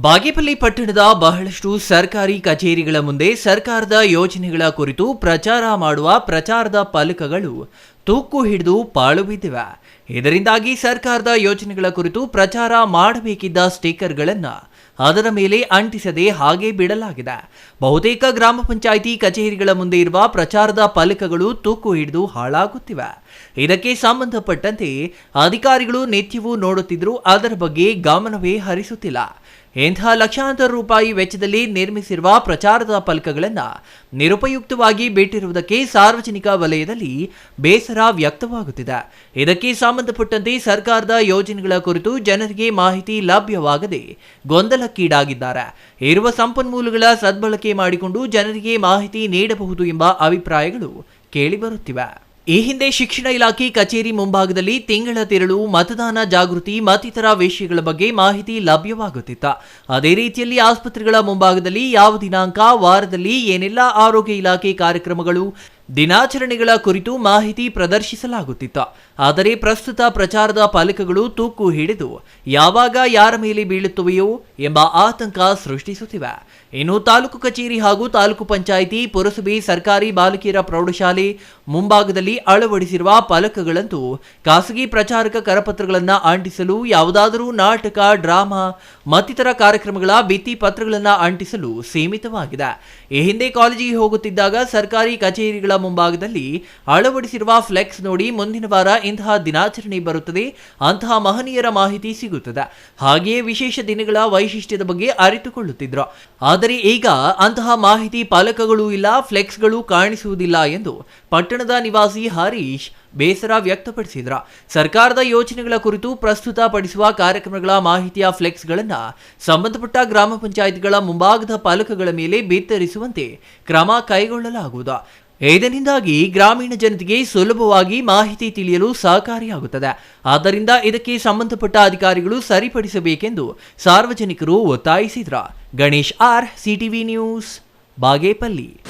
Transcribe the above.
ಬಾಗೇಪಲ್ಲಿ ಪಟ್ಟಣದ ಬಹಳಷ್ಟು ಸರ್ಕಾರಿ ಕಚೇರಿಗಳ ಮುಂದೆ ಸರ್ಕಾರದ ಯೋಜನೆಗಳ ಕುರಿತು ಪ್ರಚಾರ ಮಾಡುವ ಪ್ರಚಾರದ ಫಲಕಗಳು ತೂಕು ಹಿಡಿದು ಪಾಳು ಬಿದ್ದಿವೆ ಇದರಿಂದಾಗಿ ಸರ್ಕಾರದ ಯೋಜನೆಗಳ ಕುರಿತು ಪ್ರಚಾರ ಮಾಡಬೇಕಿದ್ದ ಸ್ಟಿಕ್ಕರ್ಗಳನ್ನು ಅದರ ಮೇಲೆ ಅಂಟಿಸದೆ ಹಾಗೆ ಬಿಡಲಾಗಿದೆ. ಬಹುತೇಕ ಗ್ರಾಮ ಪಂಚಾಯಿತಿ ಕಚೇರಿಗಳ ಮುಂದೆ ಇರುವ ಪ್ರಚಾರದ ಫಲಕಗಳು ತೂಕು ಹಿಡಿದು ಹಾಳಾಗುತ್ತಿವೆ. ಇದಕ್ಕೆ ಸಂಬಂಧಪಟ್ಟಂತೆ ಅಧಿಕಾರಿಗಳು ನಿತ್ಯವೂ ನೋಡುತ್ತಿದ್ದರೂ ಅದರ ಬಗ್ಗೆ ಗಮನವೇ ಹರಿಸುತ್ತಿಲ್ಲ. ಇಂತಹ ಲಕ್ಷಾಂತರ ರೂಪಾಯಿ ವೆಚ್ಚದಲ್ಲಿ ನಿರ್ಮಿಸಿರುವ ಪ್ರಚಾರದ ಫಲಕಗಳನ್ನು ನಿರುಪಯುಕ್ತವಾಗಿ ಬಿಟ್ಟಿರುವುದಕ್ಕೆ ಸಾರ್ವಜನಿಕ ವಲಯದಲ್ಲಿ ಬೇಸರ ವ್ಯಕ್ತವಾಗುತ್ತಿದೆ. ಇದಕ್ಕೆ ಸಂಬಂಧಪಟ್ಟಂತೆ ಸರ್ಕಾರದ ಯೋಜನೆಗಳ ಕುರಿತು ಜನರಿಗೆ ಮಾಹಿತಿ ಲಭ್ಯವಾಗದೆ ಗೊಂದಲಕ್ಕೀಡಾಗಿದ್ದಾರೆ. ಇರುವ ಸಂಪನ್ಮೂಲಗಳ ಸದ್ಬಳಕೆ ಮಾಡಿಕೊಂಡು ಜನರಿಗೆ ಮಾಹಿತಿ ನೀಡಬಹುದು ಎಂಬ ಅಭಿಪ್ರಾಯಗಳು ಕೇಳಿಬರುತ್ತಿವೆ. ಈ ಹಿಂದೆ ಶಿಕ್ಷಣ ಇಲಾಖೆ ಕಚೇರಿ ಮುಂಭಾಗದಲ್ಲಿ ತಿಂಗಳ ತೆರಳು, ಮತದಾನ ಜಾಗೃತಿ, ಮತ್ತಿತರ ವಿಷಯಗಳ ಬಗ್ಗೆ ಮಾಹಿತಿ ಲಭ್ಯವಾಗುತ್ತಿತ್ತ. ಅದೇ ರೀತಿಯಲ್ಲಿ ಆಸ್ಪತ್ರೆಗಳ ಮುಂಭಾಗದಲ್ಲಿ ಯಾವ ದಿನಾಂಕ, ವಾರದಲ್ಲಿ ಏನೆಲ್ಲ ಆರೋಗ್ಯ ಇಲಾಖೆ ಕಾರ್ಯಕ್ರಮಗಳು ದಿನಾಚರಣೆಗಳ ಕುರಿತು ಮಾಹಿತಿ ಪ್ರದರ್ಶಿಸಲಾಗುತ್ತಿತ್ತ. ಆದರೆ ಪ್ರಸ್ತುತ ಪ್ರಚಾರದ ಫಲಕಗಳು ತೂಕು ಹಿಡಿದು ಯಾವಾಗ ಯಾರ ಮೇಲೆ ಬೀಳುತ್ತವೆಯೋ ಎಂಬ ಆತಂಕ ಸೃಷ್ಟಿಸುತ್ತಿವೆ. ಇನ್ನು ತಾಲೂಕು ಕಚೇರಿ ಹಾಗೂ ತಾಲೂಕು ಪಂಚಾಯಿತಿ, ಪುರಸಭೆ, ಸರ್ಕಾರಿ ಬಾಲಕಿಯರ ಪ್ರೌಢಶಾಲೆ ಮುಂಭಾಗದಲ್ಲಿ ಅಳವಡಿಸಿರುವ ಫಲಕಗಳಂತೂ ಖಾಸಗಿ ಪ್ರಚಾರಕ ಕರಪತ್ರಗಳನ್ನು ಅಂಟಿಸಲು ಯಾವುದಾದರೂ ನಾಟಕ, ಡ್ರಾಮಾ, ಮತ್ತಿತರ ಕಾರ್ಯಕ್ರಮಗಳ ಭಿತ್ತಿ ಪತ್ರಗಳನ್ನು ಅಂಟಿಸಲು ಸೀಮಿತವಾಗಿದೆ. ಈ ಹಿಂದೆ ಕಾಲೇಜಿಗೆ ಹೋಗುತ್ತಿದ್ದಾಗ ಸರ್ಕಾರಿ ಕಚೇರಿಗಳ ಮುಂಭಾಗದಲ್ಲಿ ಅಳವಡಿಸಿರುವ ಫ್ಲೆಕ್ಸ್ ನೋಡಿ ಮುಂದಿನ ವಾರ ಇಂತಹ ದಿನಾಚರಣೆ ಬರುತ್ತದೆ. ಅಂತಹ ಮಹನೀಯರ ಮಾಹಿತಿ ಸಿಗುತ್ತದೆ. ಹಾಗೆಯೇ ವಿಶೇಷ ದಿನಗಳ ವೈಶಿಷ್ಟ್ಯದ ಬಗ್ಗೆ ಅರಿತುಕೊಳ್ಳುತ್ತಿದ್ರು ಆದರೆ ಈಗ ಅಂತಹ ಮಾಹಿತಿ ಫಲಕಗಳು ಇಲ್ಲ, ಫ್ಲೆಕ್ಸ್ಗಳು ಕಾಣಿಸುವುದಿಲ್ಲ ಎಂದು ಪಟ್ಟಣದ ನಿವಾಸಿ ಹರೀಶ್ ಬೇಸರ ವ್ಯಕ್ತಪಡಿಸಿದ್ರ. ಸರ್ಕಾರದ ಯೋಜನೆಗಳ ಕುರಿತು ಪ್ರಸ್ತುತ ಪಡಿಸುವ ಕಾರ್ಯಕ್ರಮಗಳ ಮಾಹಿತಿಯ ಫ್ಲೆಕ್ಸ್ಗಳನ್ನು ಸಂಬಂಧಪಟ್ಟ ಗ್ರಾಮ ಪಂಚಾಯಿತಿಗಳ ಮುಂಭಾಗದ ಫಲಕಗಳ ಮೇಲೆ ಬಿತ್ತರಿಸುವಂತೆ ಕ್ರಮ ಕೈಗೊಳ್ಳಲಾಗುವುದು. ಇದರಿಂದಾಗಿ ಗ್ರಾಮೀಣ ಜನತೆಗೆ ಸುಲಭವಾಗಿ ಮಾಹಿತಿ ತಿಳಿಯಲು ಸಹಕಾರಿಯಾಗುತ್ತದೆ. ಆದ್ದರಿಂದ ಇದಕ್ಕೆ ಸಂಬಂಧಪಟ್ಟ ಅಧಿಕಾರಿಗಳು ಸರಿಪಡಿಸಬೇಕೆಂದು ಸಾರ್ವಜನಿಕರು ಒತ್ತಾಯಿಸಿದ್ರ. Ganesh R, CTV news, Bagepalli.